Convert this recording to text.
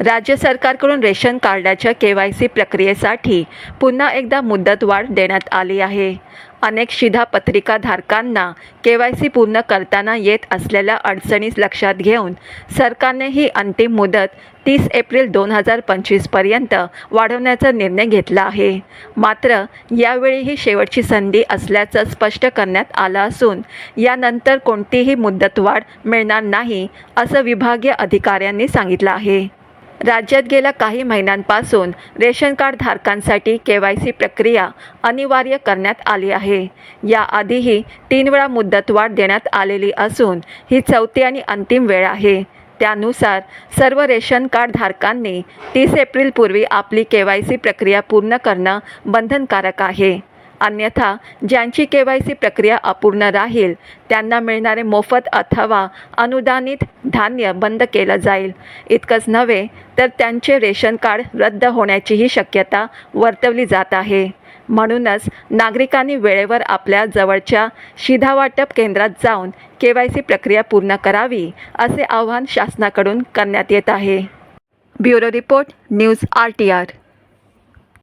राज्य सरकारकडून रेशन कार्डाच्या के वाय सी प्रक्रियेसाठी पुन्हा एकदा मुदतवाढ देण्यात आली आहे. अनेक शिधापत्रिकाधारकांना के वाय सी पूर्ण करताना येत असलेल्या अडचणीस लक्षात घेऊन सरकारने ही अंतिम मुदत तीस एप्रिल दोन हजार पंचवीसपर्यंत वाढवण्याचा निर्णय घेतला आहे. मात्र यावेळी ही शेवटची संधी असल्याचं स्पष्ट करण्यात आलं असून यानंतर कोणतीही मुदतवाढ मिळणार नाही असं विभागीय अधिकाऱ्यांनी सांगितलं आहे. राज्यात गेल्या काही महिन्यांपासून रेशन कार्ड धारकांसाठी के वाय सी प्रक्रिया अनिवार्य करण्यात आली आहे. याआधीही तीन वेळा मुदतवाढ देण्यात आलेली असून ही चौथी आणि अंतिम वेळ आहे. त्यानुसार सर्व रेशन कार्ड धारकांनी तीस एप्रिलपूर्वी आपली के वाय सी प्रक्रिया पूर्ण करणं बंधनकारक आहे. अन्यथा ज्यांची के वाय सी प्रक्रिया अपूर्ण राहील त्यांना मिळणारे मोफत अथवा अनुदानित धान्य बंद केलं जाईल. इतकंच नव्हे तर त्यांचे रेशन कार्ड रद्द होण्याचीही शक्यता वर्तवली जात आहे. म्हणूनच नागरिकांनी वेळेवर आपल्या जवळच्या शिधावाटप केंद्रात जाऊन के वाय सी प्रक्रिया पूर्ण करावी असे आवाहन शासनाकडून करण्यात येत आहे. Bureau report news R T R